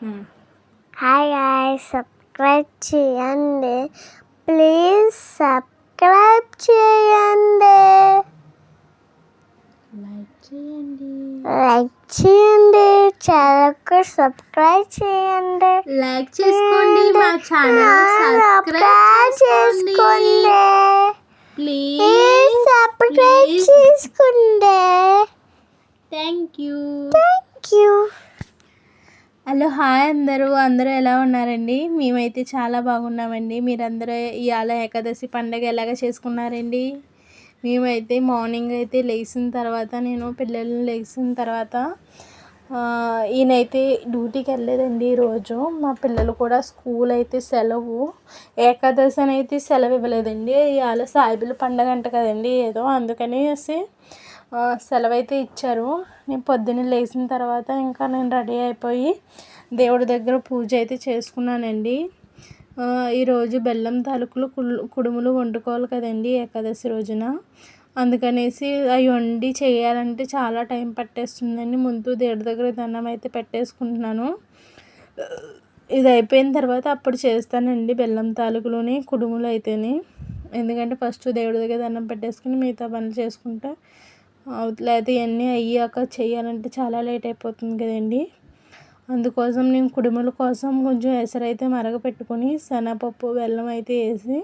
Hi hi subscribe చేయండి. Please subscribe చేయండి. Like చేయండి. లైక్ చేయండి. ఛానల్కు సబ్స్క్రైబ్ చేయండి. లైక్ చేసుకోండి మా ఛానల్ సబ్స్క్రైబ్ చేసుకోండి. Please subscribe. చేసుకోండి thank you thank you hello hi అందరూ. అందరూ ఎలా ఉన్నారండి? మేమైతే చాలా బాగున్నామండి. మీరందరూ ఇవాళ ఏకాదశి పండగ ఎలాగ చేసుకున్నారండి? మేమైతే మార్నింగ్ అయితే లేచిన తర్వాత నేను పిల్లల్ని లేచిన తర్వాత ఈయనైతే డ్యూటీకి వెళ్ళలేదండి ఈరోజు. మా పిల్లలు కూడా స్కూల్ అయితే సెలవు. ఏకాదశి అని అయితే సెలవు ఇవ్వలేదండి. ఇవాళ సాయిబుల పండగ అంట కదండి ఏదో. అందుకనేసి సెలవైతే సెలవు అయితే ఇచ్చారు. నేను పొద్దున్నే లేచిన తర్వాత ఇంకా నేను రెడీ అయిపోయి దేవుడి దగ్గర పూజ అయితే చేసుకున్నానండి. ఈరోజు బెల్లం తాలూకులు కుడుములు వండుకోవాలి కదండి ఏకాదశి రోజున. అందుకనేసి అవి వండి చేయాలంటే చాలా టైం పట్టేస్తుందండి. ముందు దేవుడి దగ్గర దండం అయితే పెట్టేసుకుంటున్నాను. ఇది అయిపోయిన తర్వాత అప్పుడు చేస్తానండి బెల్లం తాలూకులోని కుడుములు అయితేనే. ఎందుకంటే ఫస్ట్ దేవుడి దగ్గర దండం పెట్టేసుకుని మిగతా పనులు చేసుకుంటా లేకపోతే ఇవన్నీ అయ్యాక చేయాలంటే చాలా లేట్ అయిపోతుంది కదండి. అందుకోసం నేను కుడుముల కోసం కొంచెం ఎసరైతే మరగపెట్టుకొని శనగపప్పు బెల్లం అయితే వేసి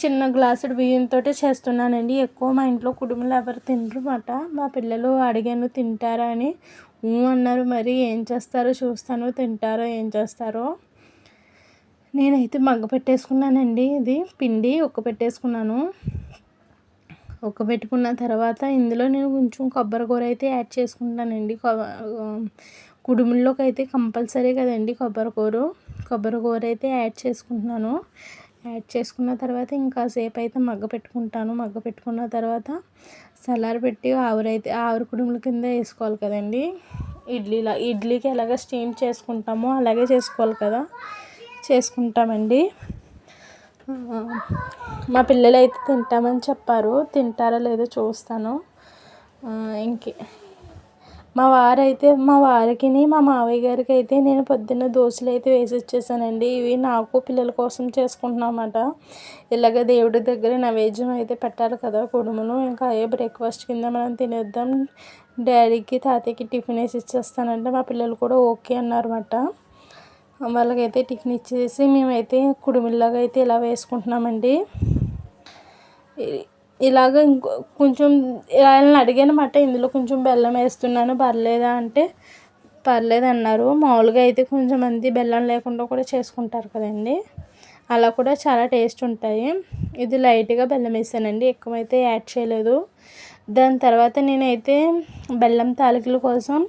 చిన్న గ్లాసుడు బియ్యంతో చేస్తున్నానండి. ఎక్కువ మా ఇంట్లో కుడుములు ఎవరు తినరు మా పిల్లలు అడిగాను తింటారా? అని. అన్నారు. మరి ఏం చేస్తారో చూస్తాను. తింటారో ఏం చేస్తారో. నేనైతే మగ్గ పెట్టేసుకున్నానండి. ఇది పిండి ఒక్క పెట్టేసుకున్నాను. ఒక్క పెట్టుకున్న తర్వాత ఇందులో నేను కొంచెం కొబ్బరి కూర అయితే యాడ్ చేసుకుంటానండి. కొ- కుడుముల్లోకి అయితే కంపల్సరీ కదండి కొబ్బరి కూర. కొబ్బరి కూర అయితే యాడ్ చేసుకుంటున్నాను. యాడ్ చేసుకున్న తర్వాత ఇంకా సేపు అయితే మగ్గ పెట్టుకుంటాను. మగ్గ పెట్టుకున్న తర్వాత సలార్ పెట్టి ఆవిరైతే ఆవిరి కుడుముల కింద వేసుకోవాలి కదండి. ఇడ్లీలా ఇడ్లీకి ఎలాగ స్టీమ్ చేసుకుంటామో అలాగే చేసుకోవాలి కదా. చేసుకుంటామండి. మా పిల్లలు అయితే తింటామని చెప్పారు. తింటారో లేదో చూస్తాను. ఇంకే. మా వారైతే మా వారికి మా మావయ్య గారికి అయితే నేను పొద్దున్న దోశలు అయితే వేసి ఇచ్చేసానండి ఇవి నాకు పిల్లల కోసం చేసుకుంటున్నామాట. ఇలాగ దేవుడి దగ్గర నైవేద్యం అయితే పెట్టాలి కదా కుడుములు ఇంకా అయ్యే బ్రేక్ఫాస్ట్ కింద మనం తినేద్దాం. డాడీకి తాతయ్యకి టిఫిన్ వేసి ఇచ్చేస్తానంటే మా పిల్లలు కూడా ఓకే అన్నారన్నమాట. వాళ్ళకైతే టిఫిన్ ఇచ్చేసి మేమైతే కుడుమిల్లాగా అయితే ఇలా వేసుకుంటున్నామండి. ఇలాగ ఇంకో కొంచెం వాళ్ళని అడిగానమాట ఇందులో కొంచెం బెల్లం వేస్తున్నాను పర్లేదా? అంటే పర్లేదు అన్నారు మామూలుగా అయితే కొంచెం మంది బెల్లం లేకుండా కూడా చేసుకుంటారు కదండి. అలా కూడా చాలా టేస్ట్ ఉంటాయి. ఇది లైట్గా బెల్లం వేసానండి ఎక్కువైతే యాడ్ చేయలేదు. దాని తర్వాత నేనైతే బెల్లం తాలికల కోసం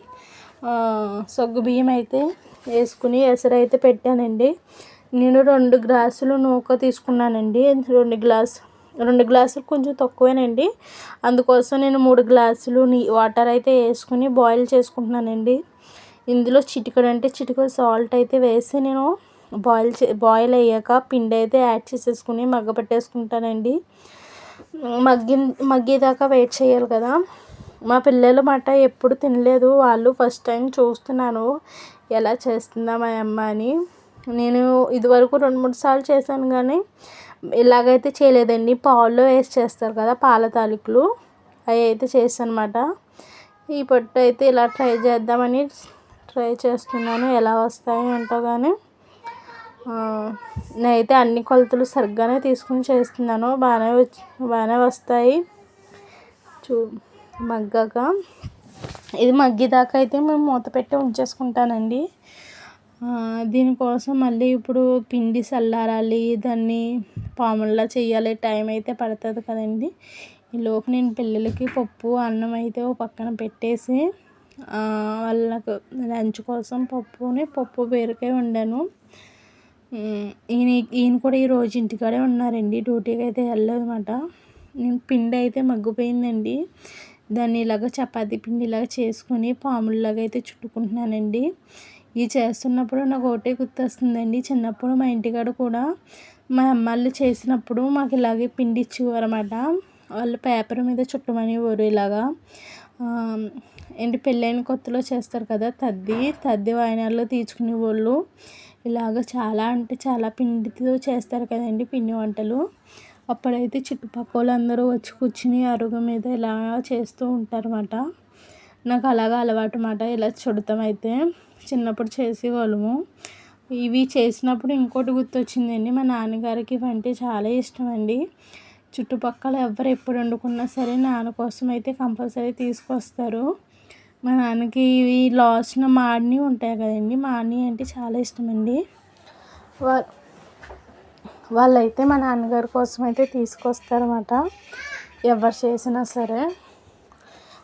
సగ్గు బియ్యం అయితే వేసుకుని ఎసరు అయితే పెట్టానండి. నేను రెండు గ్లాసులు నూక తీసుకున్నానండి. రెండు గ్లాస్ రెండు గ్లాసులు కొంచెం తక్కువేనండి. అందుకోసం నేను మూడు గ్లాసులు నీ వాటర్ అయితే వేసుకుని బాయిల్ చేసుకుంటున్నానండి. ఇందులో చిటికడు అంటే చిటికడు సాల్ట్ అయితే వేసి నేను బాయిల్ చే బాయిల్ అయ్యాక పిండి అయితే యాడ్ చేసేసుకుని మగ్గ పెట్టేసుకుంటానండి మగ్గి మగ్గేదాకా వెయిట్ చేయాలి కదా. మా పిల్లలు మాట ఎప్పుడు తినలేదు. వాళ్ళు ఫస్ట్ టైం చూస్తున్నాను ఎలా చేస్తుందా మా అమ్మ అని. నేను ఇదివరకు రెండు మూడు సార్లు చేశాను కానీ ఇలాగైతే చేయలేదండి. పాల్లో వేసి చేస్తారు కదా పాల తాలికలు. అవి అయితే చేశాను అనమాట ఈ పొట్టు అయితే ఇలా ట్రై చేద్దామని ట్రై చేస్తున్నాను. ఎలా వస్తాయి ఏంటో కానీ. నేనైతే అన్ని కొలతలు సరిగ్గానే తీసుకుని చేస్తున్నాను. బాగానే వచ్చి బాగానే వస్తాయి. చూ మగ్గాక ఇది మగ్గిదాకా అయితే మేము మూత పెట్టి ఉంచేసుకుంటానండి. దీనికోసం మళ్ళీ ఇప్పుడు పిండి చల్లారాలి దాన్ని పాముల్లా చేయాలి టైం అయితే పడుతుంది కదండి. ఈ లోపు నేను పిల్లలకి పప్పు అన్నం అయితే ఓ పక్కన పెట్టేసి వాళ్ళకు లంచ్ కోసం పప్పుని పప్పు బీరకాయ వండాను. ఈయన ఈయన కూడా ఈరోజు ఇంటికాడే ఉన్నారండి డ్యూటీకి అయితే వెళ్ళలేదన్నమాట. నేను పిండి అయితే మగ్గిపోయిందండి. దాన్ని ఇలాగ చపాతీ పిండి ఇలాగ చేసుకొని పాముల్లాగా అయితే చుట్టుకుంటున్నానండి. ఇవి చేస్తున్నప్పుడు నాకు ఒకటే గుర్తొస్తుందండి. చిన్నప్పుడు మా ఇంటికాడ కూడా మా అమ్మాళ్ళు చేసినప్పుడు మాకు ఇలాగే పిండి ఇచ్చేవారన్నమాట. వాళ్ళు పేపర్ మీద చుట్టమనేవారు ఇలాగా. ఏంటి పెళ్ళైన కొత్తలో చేస్తారు కదా తద్ది. తద్ది వాయినాల్లో తీర్చుకునే వాళ్ళు ఇలాగ చాలా అంటే చాలా పిండితో చేస్తారు కదండి పిండి వంటలు. అప్పుడైతే చుట్టుపక్కల అందరూ వచ్చి కూర్చుని అరుగు మీద ఇలా చేస్తూ ఉంటారన్నమాట. నాకు అలాగా అలవాటు మాట ఇలా చుడతాం అయితే చిన్నప్పుడు చేసేవాళ్ళము. ఇవి చేసినప్పుడు ఇంకోటి గుర్తొచ్చిందండి. మా నాన్నగారికి ఇవంటే చాలా ఇష్టం అండి చుట్టుపక్కల ఎవరు ఎప్పుడు వండుకున్నా సరే నాన్న కోసం అయితే కంపల్సరీ తీసుకొస్తారు. మా నాన్నకి ఇవి లాస్ట్న మాడిని ఉంటాయి కదండి. మాడిని అంటే చాలా ఇష్టం అండి వా వాళ్ళైతే మా నాన్నగారి కోసం అయితే తీసుకొస్తారన్నమాట. ఎవరు చేసినా సరే.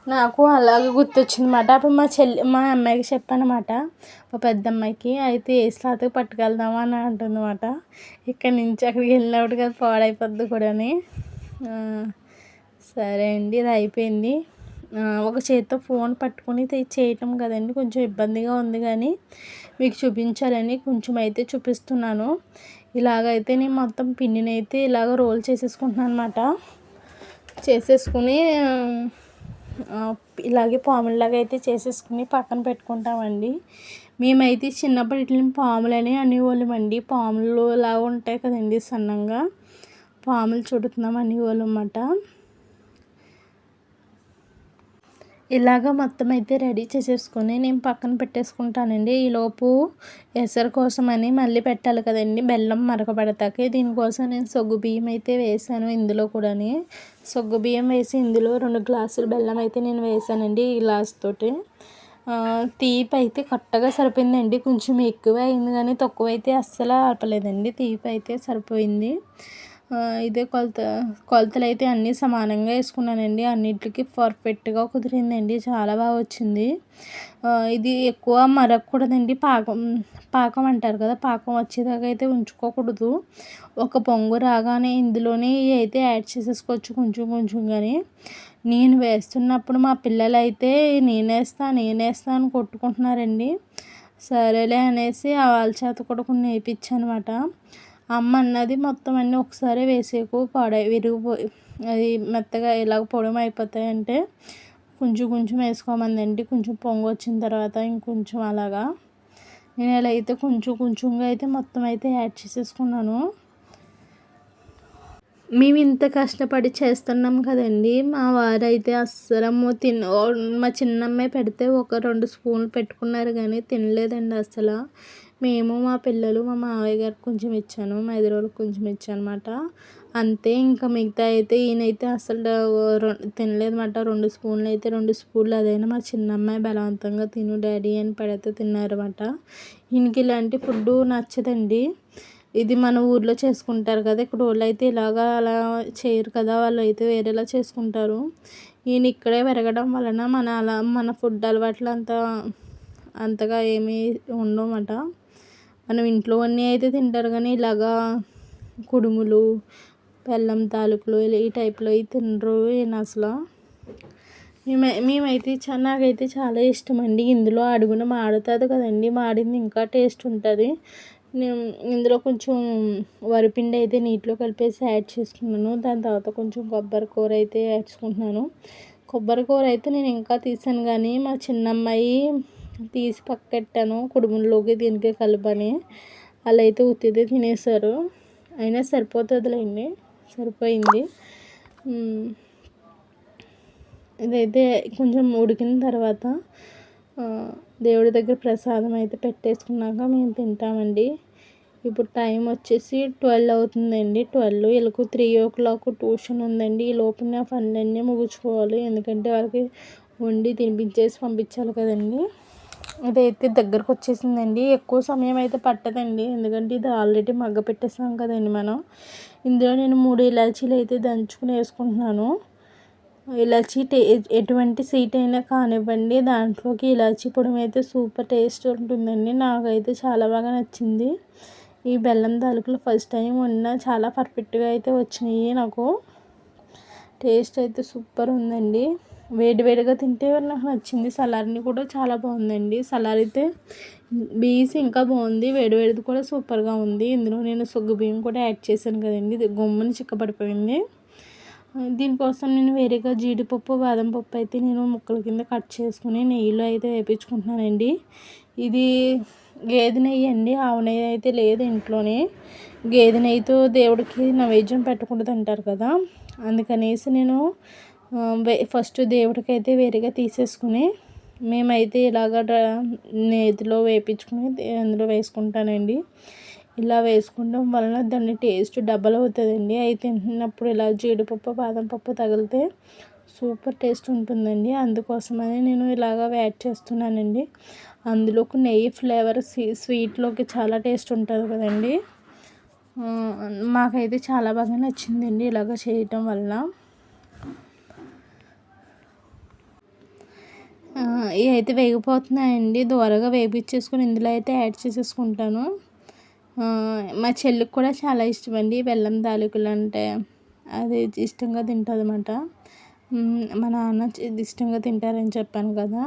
నాకు అలాగే గుర్తొచ్చిందన్నమాట. అప్పుడు మా చెల్లి మా అమ్మాయికి చెప్పానమాట మా పెద్ద అమ్మాయికి అయితే ఏ స్లాత్కి పట్టుకెళ్దామా అని అంటుందన్నమాట. ఇక్కడి నుంచి అక్కడికి వెళ్ళినప్పుడు కదా పాడైపోద్ది కూడాని అని. సరే అండి ఇది అయిపోయింది. ఒక చేతితో ఫోన్ పట్టుకొని చేయటం కదండి కొంచెం ఇబ్బందిగా ఉంది కానీ మీకు చూపించాలని కొంచెం అయితే చూపిస్తున్నాను. ఇలాగైతే నేను మొత్తం పిండిని అయితే ఇలాగ రోల్ చేసేసుకుంటున్నాను అనమాట చేసేసుకుని ఇలాగే పాములలాగా అయితే చేసేసుకుని పక్కన పెట్టుకుంటామండి. మేమైతే చిన్నప్పుడు ఇట్లా పాములని అనేవాళ్ళమండి. పాములు ఇలా ఉంటాయి కదండి సన్నంగా. పాములు చుడుతున్నాం అనేవాళ్ళం అన్నమాట ఇలాగ మొత్తం అయితే రెడీ చేసేసుకొని నేను పక్కన పెట్టేసుకుంటానండి. ఈలోపు ఎసరు కోసం అని మళ్ళీ పెట్టాలి కదండి. బెల్లం మరకబడతాకి దీనికోసం నేను సగ్గు బియ్యం అయితే వేసాను ఇందులో కూడాని. సొగ్గు బియ్యం వేసి ఇందులో రెండు గ్లాసులు బెల్లం అయితే నేను వేసానండి ఈ గ్లాస్ తోటి. తీపి అయితే కరెక్ట్గా సరిపోయిందండి. కొంచెం ఎక్కువ అయింది కానీ తక్కువ అయితే అస్సలు ఆపలేదండి. తీపి అయితే సరిపోయింది. ఇదే కొలత కొలతలు అయితే అన్నీ సమానంగా వేసుకున్నానండి. అన్నిటికీ పర్ఫెక్ట్గా కుదిరిందండి. చాలా బాగా వచ్చింది. ఇది ఎక్కువ మరగకూడదండి. పాకం పాకం అంటారు కదా పాకం వచ్చేదాకా అయితే ఉంచుకోకూడదు. ఒక పొంగు రాగానే ఇందులోనే అయితే యాడ్ చేసేసుకోవచ్చు కొంచెం కొంచెం కానీ నేను వేస్తున్నప్పుడు మా పిల్లలు అయితే నేనేస్తా నేనేస్తా అని కొట్టుకుంటున్నారండి. సరేలే అనేసి వాళ్ళ చేత కూడా కొన్ని వేయించాను అమ్మ అన్నది మొత్తం అన్నీ ఒకసారి వేసేకు పాడై విరిగిపోయి అది మెత్తగా ఇలాగ పొడవు అయిపోతాయంటే కొంచెం కొంచెం వేసుకోమందండి. కొంచెం పొంగు వచ్చిన తర్వాత ఇంకొంచెం అలాగా. నేను ఇలా అయితే కొంచెం కొంచెంగా అయితే మొత్తం అయితే యాడ్ చేసేసుకున్నాను. మేము ఇంత కష్టపడి చేస్తున్నాం కదండి. మా వారైతే అస్సలము తిన మా చిన్నమ్మాయి పెడితే ఒక రెండు స్పూన్లు పెట్టుకున్నారు కానీ తినలేదండి అసలు. మేము మా పిల్లలు మా మావయ్య గారికి కొంచెం ఇచ్చాను. మా ఎదురోళ్ళకి కొంచెం ఇచ్చాను అనమాట అంతే ఇంకా మిగతా అయితే ఈయనైతే అసలు రొ- తినలేదన్నమాట. రెండు స్పూన్లు అయితే రెండు స్పూన్లు అదైనా మా చిన్నమ్మాయి బలవంతంగా తిను డాడీ అని పడితే తిన్నారన్నమాట. ఈయనకి ఇలాంటి ఫుడ్ నచ్చదండి. ఇది మన ఊర్లో చేసుకుంటారు కదా ఇక్కడ వాళ్ళు అయితే ఇలాగా అలా చేయరు కదా వాళ్ళు అయితే వేరేలా చేసుకుంటారు. ఈయన ఇక్కడే పెరగడం వలన మన అలా మన ఫుడ్ అలవాట్లు అంత అంతగా ఏమీ ఉండవన్నమాట మనం ఇంట్లో అన్నీ అయితే తింటారు కానీ ఇలాగా కుడుములు బెల్లం తాలూకులు ఇలా ఈ టైప్లో అయితే తినరు ఈయన అసలు? మేమై మేమైతే నాకైతే చాలా ఇష్టం అండి. ఇందులో అడుగున మాడుతుంది కదండి. మాడింది ఇంకా టేస్ట్ ఉంటుంది. నేను ఇందులో కొంచెం వరిపిండి అయితే నీటిలో కలిపేసి యాడ్ చేసుకున్నాను. దాని తర్వాత కొంచెం కొబ్బరి కూర అయితే వేసుకుంటున్నాను కొబ్బరి కూర అయితే నేను ఇంకా తీసాను కానీ మా చిన్నమ్మాయి తీసి పక్కెట్టాను. కుడుముల్లోకి దీనికి కలపని. అలా అయితే ఉత్తిదే తినేసారు అయినా సరిపోతుందిలేండి. సరిపోయింది. ఇదైతే కొంచెం ఉడికిన తర్వాత దేవుడి దగ్గర ప్రసాదం అయితే పెట్టేసుకున్నాక మేము తింటామండి. ఇప్పుడు టైం వచ్చేసి ట్వెల్వ్ అవుతుందండి. ట్వెల్వ్ వీళ్ళకు త్రీ ఓ క్లాక్ ట్యూషన్ ఉందండి. ఈ లోపు నా పనులన్నీ ముగించుకోవాలి. ఎందుకంటే వాళ్ళకి వండి తినిపించేసి పంపించాలి కదండి. ఇదైతే దగ్గరకు వచ్చేసిందండి ఎక్కువ సమయం అయితే పట్టదండి. ఎందుకంటే ఇది ఆల్రెడీ మగ్గ పెట్టేసాం కదండి మనం. ఇందులో నేను మూడు ఇలాచీలు అయితే దంచుకుని వేసుకుంటున్నాను. ఇలాచీ టే ఎటువంటి సీట్ అయినా కానివ్వండి దాంట్లోకి ఇలాచీ పొడి అయితే సూపర్ టేస్ట్ ఉంటుందండి. నాకైతే చాలా బాగా నచ్చింది. ఈ బెల్లం తాలూకులు ఫస్ట్ టైం ఉన్న చాలా పర్ఫెక్ట్గా అయితే వచ్చినాయి నాకు. టేస్ట్ అయితే సూపర్ ఉందండి. వేడివేడిగా తింటే నాకు నచ్చింది. సలాడ్ని కూడా చాలా బాగుందండి. సలాడ్ అయితే బీస్ ఇంకా బాగుంది. వేడివేడిది కూడా సూపర్గా ఉంది. ఇందులో నేను సొగ్గు బియ్యం కూడా యాడ్ చేశాను కదండి. ఇది గమ్ముని చిక్కబడిపోయింది. దీనికోసం నేను వేరేగా జీడిపప్పు బాదం పప్పు అయితే నేను ముక్కల కింద కట్ చేసుకుని నెయ్యిలో అయితే వేయించుకుంటున్నానండి ఇది గేదె నెయ్యి అండి. ఆవు నెయ్యి అయితే లేదు ఇంట్లోనే. గేదె నెయ్యితో దేవుడికి నైవేద్యం పెట్టకూడదు అంటారు కదా. అందుకనేసి నేను ఫస్ట్ దేవుడికైతే వేరేగా తీసేసుకుని మేమైతే ఇలాగ నేతిలో వేయించుకుని అందులో వేసుకుంటానండి. ఇలా వేసుకోవడం వలన దాని టేస్ట్ డబల్ అవుతుందండి. అవి తింటున్నప్పుడు ఇలా జీడిపప్పు బాదం పప్పు తగిలితే సూపర్ టేస్ట్ ఉంటుందండి. అందుకోసమని నేను ఇలాగ యాడ్ చేస్తున్నానండి. అందులోకి నెయ్యి ఫ్లేవర్ స్వీట్లోకి చాలా టేస్ట్ ఉంటుంది కదండి. మాకైతే చాలా బాగా నచ్చిందండి ఇలాగ చేయటం వల్ల ఇవి అయితే వేగిపోతున్నాయండి. దూరగా వేపించేసుకొని ఇందులో అయితే యాడ్ చేసేసుకుంటాను. మా చెల్లికి కూడా చాలా ఇష్టం అండి బెల్లం తాలూకులు అంటే. అది ఇష్టంగా తింటుంది అనమాట మా నాన్న ఇష్టంగా తింటారని చెప్పాను కదా.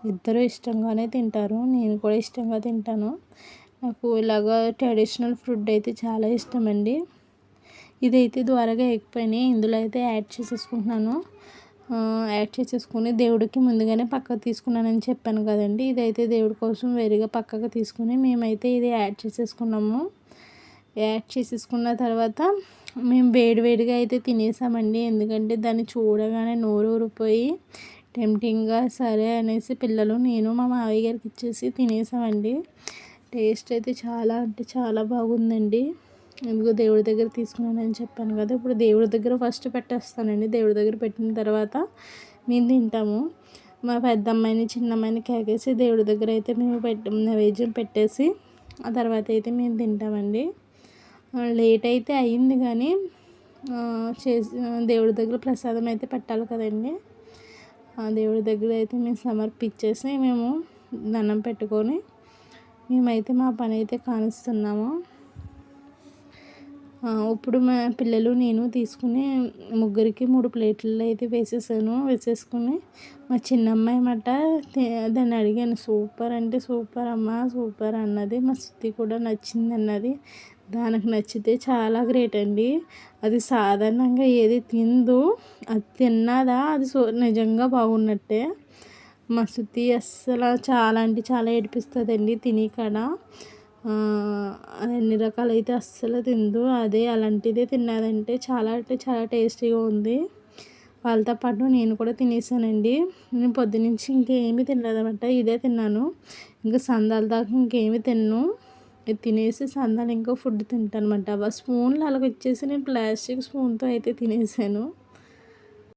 ఇద్దరు ఇష్టంగానే తింటారు. నేను కూడా ఇష్టంగా తింటాను. నాకు ఇలాగ ట్రెడిషనల్ ఫుడ్ అయితే చాలా ఇష్టం అండి ఇదైతే ద్వారగా ఎక్కిపోయినాయి ఇందులో అయితే యాడ్ చేసేసుకుంటున్నాను. యాడ్ చేసేసుకుని దేవుడికి ముందుగానే పక్కకు తీసుకున్నానని చెప్పాను కదండి. ఇదైతే దేవుడి కోసం వేరుగా పక్కకు తీసుకుని మేమైతే ఇది యాడ్ చేసేసుకున్నాము. యాడ్ చేసేసుకున్న తర్వాత మేము వేడివేడిగా అయితే తినేసామండి. ఎందుకంటే దాన్ని చూడగానే నోరు ఊరిపోయి టెంప్టింగ్గా సరే అనేసి పిల్లలు నేను మా మావయ్య గారికి ఇచ్చేసి తినేసామండి. టేస్ట్ అయితే చాలా అంటే చాలా బాగుందండి. ఎందుకో దేవుడి దగ్గర తీసుకున్నానని చెప్పాను కదా ఇప్పుడు దేవుడి దగ్గర ఫస్ట్ పెట్టేస్తానండి. దేవుడి దగ్గర పెట్టిన తర్వాత మేము తింటాము. మా పెద్ద అమ్మాయిని చిన్న అమ్మాయిని కేకేసి దేవుడి దగ్గర అయితే మేము పెట్టి నైవేద్యం పెట్టేసి ఆ తర్వాత అయితే మేము తింటామండి. లేట్ అయితే అయింది కానీ చేసి దేవుడి దగ్గర ప్రసాదం అయితే పెట్టాలి కదండి. ఆ దేవుడి దగ్గర అయితే మేము సమర్పించేసి మేము దండం పెట్టుకొని మేమైతే మా పని అయితే కానిస్తున్నాము. ఇప్పుడు మా పిల్లలు నేను తీసుకుని ముగ్గురికి మూడు ప్లేట్లలో అయితే వేసేసాను. వేసేసుకుని మా చిన్న అమ్మాయి మాట దాన్ని అడిగాను సూపర్ అంటే సూపర్ అమ్మ సూపర్ అన్నది మా శృతి కూడా నచ్చింది అన్నది. దానికి నచ్చితే చాలా గ్రేట్ అండి. అది సాధారణంగా ఏది తిందు అది తిన్నదా అది సో నిజంగా బాగున్నట్టే. మా శృతి అస్సలు చాలా అంటే చాలా ఏడిపిస్తుందండి తిని కాడ. అన్ని రకాలు అయితే అస్సలు తిందు అదే అలాంటిదే తిన్నదంటే చాలా అంటే చాలా టేస్టీగా ఉంది. వాళ్ళతో పాటు నేను కూడా తినేసానండి. నేను పొద్దునుంచి ఇంకేమీ తినలేదన్నమాట ఇదే తిన్నాను. ఇంకా సందాల దాకా ఇంకేమీ తిన్ను. ఇది తినేసి సందాలు ఇంకో ఫుడ్ తింటానమాట ఆ స్పూన్లు అలాగొచ్చేసి నేను ప్లాస్టిక్ స్పూన్తో అయితే తినేసాను.